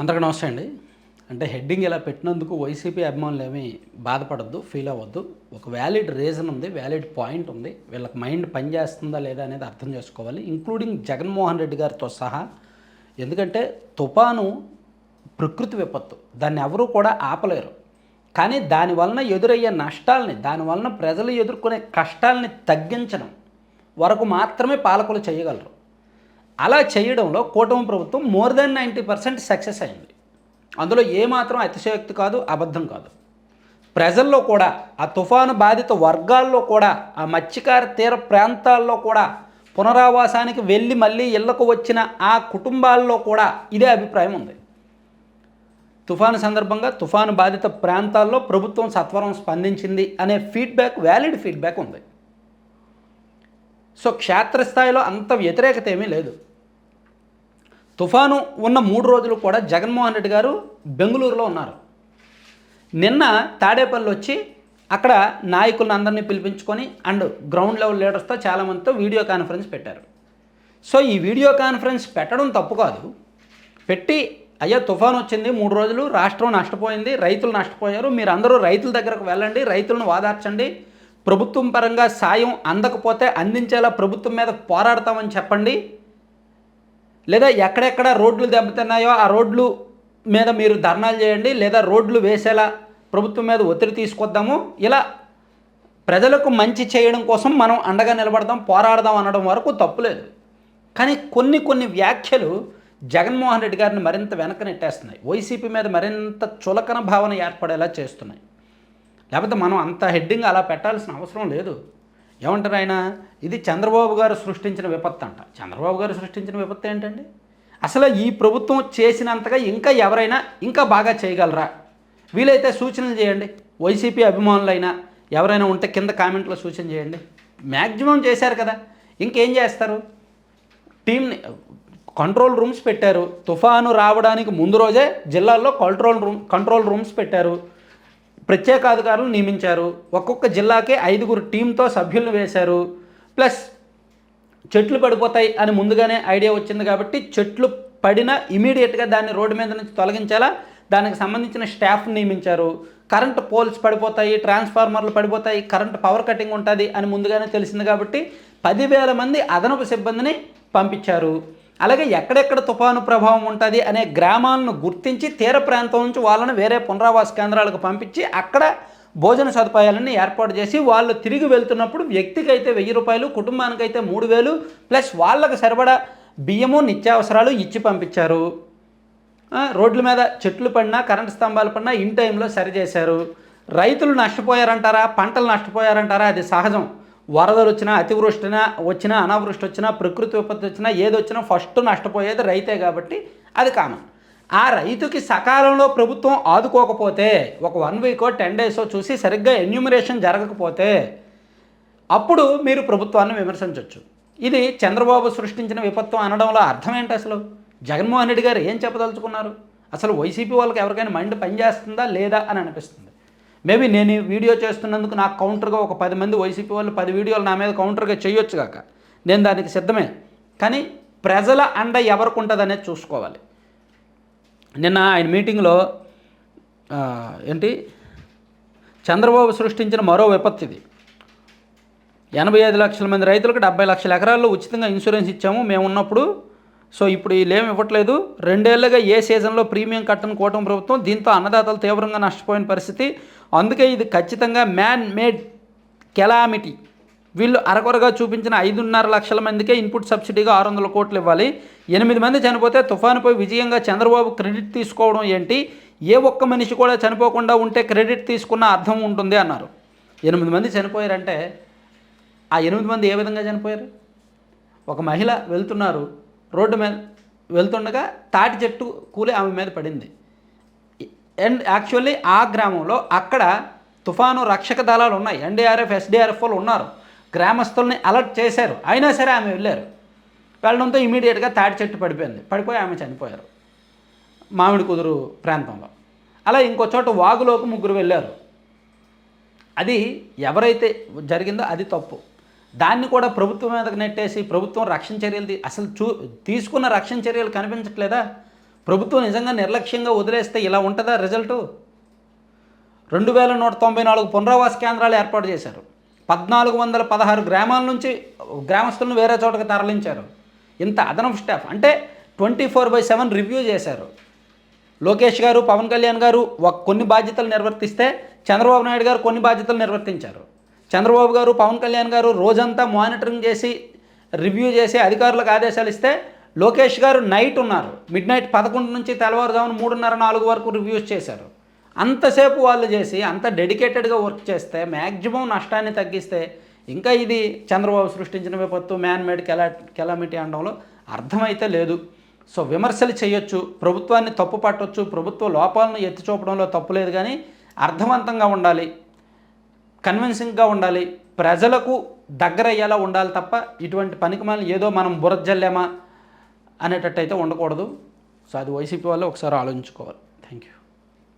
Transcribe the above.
అందరికీ నమస్తే అండి. అంటే హెడ్డింగ్ ఇలా పెట్టినందుకు వైసీపీ అభిమానులు ఏమీ బాధపడద్దు ఫీల్ అవ్వద్దు. ఒక వ్యాలిడ్ రీజన్ ఉంది వ్యాలిడ్ పాయింట్ ఉంది. వీళ్ళకి మైండ్ పనిచేస్తుందా లేదా అనేది అర్థం చేసుకోవాలి. ఇంక్లూడింగ్ జగన్మోహన్ రెడ్డి గారితో సహా. ఎందుకంటే తుఫాను ప్రకృతి విపత్తు. దాన్ని ఎవరూ కూడా ఆపలేరు. కానీ దాని వలన ఎదురయ్యే నష్టాలని దాని వలన ప్రజలు ఎదుర్కొనే కష్టాలని తగ్గించడం వరకు మాత్రమే పాలకులు చేయగలరు. అలా చేయడంలో కూటమి ప్రభుత్వం more than ninety percent success అయింది. అందులో ఏమాత్రం అతిశయోక్తి కాదు అబద్ధం కాదు. ప్రజల్లో కూడా ఆ తుఫాను బాధిత వర్గాల్లో కూడా ఆ మత్స్యకార తీర ప్రాంతాల్లో కూడా పునరావాసానికి వెళ్ళి మళ్ళీ ఇళ్ళకు వచ్చిన ఆ కుటుంబాల్లో కూడా ఇదే అభిప్రాయం ఉంది. తుఫాను సందర్భంగా తుఫాను బాధిత ప్రాంతాల్లో ప్రభుత్వం సత్వరం స్పందించింది అనే ఫీడ్బ్యాక్ వ్యాలిడ్ ఫీడ్బ్యాక్ ఉంది. సో క్షేత్రస్థాయిలో అంత వ్యతిరేకత ఏమీ లేదు. తుఫాను ఉన్న మూడు రోజులు కూడా జగన్మోహన్ రెడ్డి గారు బెంగళూరులో ఉన్నారు. నిన్న తాడేపల్లి వచ్చి అక్కడ నాయకులను అందరినీ పిలిపించుకొని అండ్ గ్రౌండ్ లెవెల్ లీడర్స్తో చాలామందితో వీడియో కాన్ఫరెన్స్ పెట్టారు. సో ఈ వీడియో కాన్ఫరెన్స్ పెట్టడం తప్పు కాదు. పెట్టి అయ్యా తుఫాన్ వచ్చింది మూడు రోజులు రాష్ట్రం నష్టపోయింది రైతులు నష్టపోయారు మీరు అందరూ రైతుల దగ్గరకు వెళ్ళండి రైతులను వాదార్చండి ప్రభుత్వం పరంగా సాయం అందకపోతే అందించేలా ప్రభుత్వం మీద పోరాడతామని చెప్పండి. లేదా ఎక్కడెక్కడ రోడ్లు దెబ్బతిన్నాయో ఆ రోడ్లు మీద మీరు ధర్నాలు చేయండి లేదా రోడ్లు వేసేలా ప్రభుత్వం మీద ఒత్తిడి తీసుకొద్దాము. ఇలా ప్రజలకు మంచి చేయడం కోసం మనం అండగా నిలబడదాం పోరాడదాం అనడం వరకు తప్పులేదు కానీ కొన్ని కొన్ని వ్యాఖ్యలు జగన్మోహన్ రెడ్డి గారిని మరింత వెనక నెట్టేస్తున్నాయి. వైసీపీ మీద మరింత చులకన భావన ఏర్పడేలా చేస్తున్నాయి. లేకపోతే మనం అంత హెడ్డింగ్ అలా పెట్టాల్సిన అవసరం లేదు. ఏమంటారు ఆయన? ఇది చంద్రబాబు గారు సృష్టించిన విపత్తు అంట. చంద్రబాబు గారు సృష్టించిన విపత్తు ఏంటండి? అసలు ఈ ప్రభుత్వం చేసినంతగా ఇంకా ఎవరైనా ఇంకా బాగా చేయగలరా? వీలైతే సూచనలు చేయండి. వైసీపీ అభిమానులైనా ఎవరైనా ఉంటే కింద కామెంట్లో సూచన చేయండి. మ్యాక్సిమం చేశారు కదా. ఇంకేం చేస్తారు? టీంని కంట్రోల్ రూమ్స్ పెట్టారు. తుఫాను రావడానికి ముందు రోజే జిల్లాల్లో కంట్రోల్ రూమ్ కంట్రోల్ రూమ్స్ పెట్టారు. ప్రత్యేక అధికారులు నియమించారు. ఒక్కొక్క జిల్లాకి ఐదుగురు టీంతో సభ్యులను వేశారు. ప్లస్ చెట్లు పడిపోతాయి అని ముందుగానే ఐడియా వచ్చింది కాబట్టి చెట్లు పడిన ఇమీడియట్గా దాన్ని రోడ్డు మీద నుంచి తొలగించాలా దానికి సంబంధించిన స్టాఫ్ నియమించారు. కరెంట్ పోల్స్ పడిపోతాయి ట్రాన్స్ఫార్మర్లు పడిపోతాయి కరెంట్ పవర్ కటింగ్ ఉంటుంది అని ముందుగానే తెలిసింది కాబట్టి పదివేల మంది అదనపు సిబ్బందిని పంపించారు. అలాగే ఎక్కడెక్కడ తుఫాను ప్రభావం ఉంటుంది అనే గ్రామాలను గుర్తించి తీర ప్రాంతం నుంచి వాళ్ళని వేరే పునరావాస కేంద్రాలకు పంపించి అక్కడ భోజన సదుపాయాలను ఏర్పాటు చేసి వాళ్ళు తిరిగి వెళ్తున్నప్పుడు వ్యక్తికి అయితే వెయ్యి రూపాయలు కుటుంబానికి అయితే మూడు వేలు ప్లస్ వాళ్ళకు సరిపడా బియ్యము నిత్యావసరాలు ఇచ్చి పంపించారు. రోడ్ల మీద చెట్లు పడినా కరెంటు స్తంభాలు పడినా ఇన్ టైంలో సరిచేశారు. రైతులు నష్టపోయారంటారా? పంటలు నష్టపోయారంటారా? అది సహజం. వరదలు వచ్చినా అతివృష్టినా వచ్చినా అనావృష్టి వచ్చినా ప్రకృతి విపత్తి వచ్చినా ఏది వచ్చినా ఫస్ట్ నష్టపోయేది రైతే కాబట్టి అది కామన్. ఆ రైతుకి సకాలంలో ప్రభుత్వం ఆదుకోకపోతే ఒక వన్ వీకో టెన్ డేసో చూసి సరిగ్గా ఎన్యూమరేషన్ జరగకపోతే అప్పుడు మీరు ప్రభుత్వాన్ని విమర్శించవచ్చు ఇది చంద్రబాబు సృష్టించిన విపత్తు అనడంలో అర్థం ఏంటి అసలు? జగన్మోహన్ రెడ్డి గారు ఏం చెప్పదలుచుకున్నారు? అసలు వైసీపీ వాళ్ళకి ఎవరికైనా మైండ్ పనిచేస్తుందా లేదా అని అనిపిస్తుంది. మేబీ నేను వీడియో చేస్తున్నందుకు నాకు కౌంటర్గా ఒక పది మంది వైసీపీ వాళ్ళు పది వీడియోలు నా మీద కౌంటర్గా చేయొచ్చు కాక. నేను దానికి సిద్ధమే. కానీ ప్రజల అండ ఎవరికి ఉంటుంది అనేది చూసుకోవాలి. నిన్న ఆయన మీటింగ్లో ఏంటి? చంద్రబాబు సృష్టించిన మరో విపత్తు ఇది. ఎనభై ఐదు లక్షల మంది రైతులకు డెబ్బై లక్షల ఎకరాల్లో ఉచితంగా ఇన్సూరెన్స్ ఇచ్చాము. మేము ఉన్నప్పుడు సో ఇప్పుడు వీళ్ళేమి ఇవ్వట్లేదు. రెండేళ్ళుగా ఏ సీజన్లో ప్రీమియం కట్టని కూటమి ప్రభుత్వం దీంతో అన్నదాతలు తీవ్రంగా నష్టపోయిన పరిస్థితి. అందుకే ఇది ఖచ్చితంగా మ్యాన్ మేడ్ కెలామిటీ వీళ్ళు అరకొరగా చూపించిన ఐదున్నర లక్షల మందికే ఇన్పుట్ సబ్సిడీగా ఆరు వందల కోట్లు ఇవ్వాలి. ఎనిమిది మంది చనిపోతే తుఫానుపై విజయంగా చంద్రబాబు క్రెడిట్ తీసుకోవడం ఏంటి? ఏ ఒక్క మనిషి కూడా చనిపోకుండా ఉంటే క్రెడిట్ తీసుకున్న అర్థం ఉంటుంది అన్నారు. ఎనిమిది మంది చనిపోయారంటే ఆ ఎనిమిది మంది ఏ విధంగా చనిపోయారు? ఒక మహిళ వెళ్తున్నారు రోడ్డు మీద వెళ్తుండగా తాటి చెట్టు కూలి ఆమె మీద పడింది. అండ్ యాక్చువల్లీ ఆ గ్రామంలో అక్కడ తుఫాను రక్షక దళాలు ఉన్నాయి. ఎన్డీఆర్ఎఫ్ ఎస్డీఆర్ఎఫ్ వాళ్ళు ఉన్నారు. గ్రామస్తుల్ని అలర్ట్ చేశారు. అయినా సరే ఆమె వెళ్ళారు. వెళ్ళడంతో ఇమీడియట్గా తాటి చెట్టు పడిపోయింది. పడిపోయి ఆమె చనిపోయారు. మామిడి కుదురు ప్రాంతంలో. అలా ఇంకో చోట వాగులోకి ముగ్గురు వెళ్ళారు. అది ఎవరైతే జరిగిందో అది తప్పు. దాన్ని కూడా ప్రభుత్వం మీద నెట్టేసి ప్రభుత్వం రక్షణ చర్యలు అసలు చూ తీసుకున్న రక్షణ చర్యలు కనిపించట్లేదా? ప్రభుత్వం నిజంగా నిర్లక్ష్యంగా వదిలేస్తే ఇలా ఉంటుందా రిజల్టు? రెండు వేల నూట తొంభై నాలుగు పునరావాస కేంద్రాలు ఏర్పాటు చేశారు. పద్నాలుగు వందల పదహారు గ్రామాల నుంచి గ్రామస్తులను వేరే చోటకి తరలించారు. ఇంత అదనపు స్టాఫ్ అంటే twenty four by seven review చేశారు. లోకేష్ గారు పవన్ కళ్యాణ్ గారు ఒక కొన్ని బాధ్యతలు నిర్వర్తిస్తే చంద్రబాబు నాయుడు గారు కొన్ని బాధ్యతలు నిర్వర్తించారు. చంద్రబాబు గారు పవన్ కళ్యాణ్ గారు రోజంతా మానిటరింగ్ చేసి రివ్యూ చేసి అధికారులకు ఆదేశాలు ఇస్తే లోకేష్ గారు నైట్ ఉన్నారు. మిడ్ నైట్ పదకొండు నుంచి తెల్లవారుజామున మూడున్నర నాలుగు వరకు రివ్యూస్ చేశారు. అంతసేపు వాళ్ళు చేసి అంత డెడికేటెడ్గా వర్క్ చేస్తే మ్యాక్సిమం నష్టాన్ని తగ్గిస్తే ఇంకా ఇది చంద్రబాబు సృష్టించిన విపత్తు మ్యాన్ మేడ్ కెలా కెలామిటీ అనడంలో అర్థమైతే లేదు. సో విమర్శలు చేయొచ్చు ప్రభుత్వాన్ని తప్పు పట్టొచ్చు ప్రభుత్వ లోపాలను ఎత్తి చూపడంలో తప్పు లేదు కానీ అర్థవంతంగా ఉండాలి కన్విన్సింగ్గా ఉండాలి ప్రజలకు దగ్గర అయ్యేలా ఉండాలి తప్ప ఇటువంటి పనికి ఏదో మనం బురజల్లేమా అనేటట్టు అయితే ఉండకూడదు. సో అది వైసీపీ వాళ్ళు ఒకసారి ఆలోచించుకోవాలి. Thank you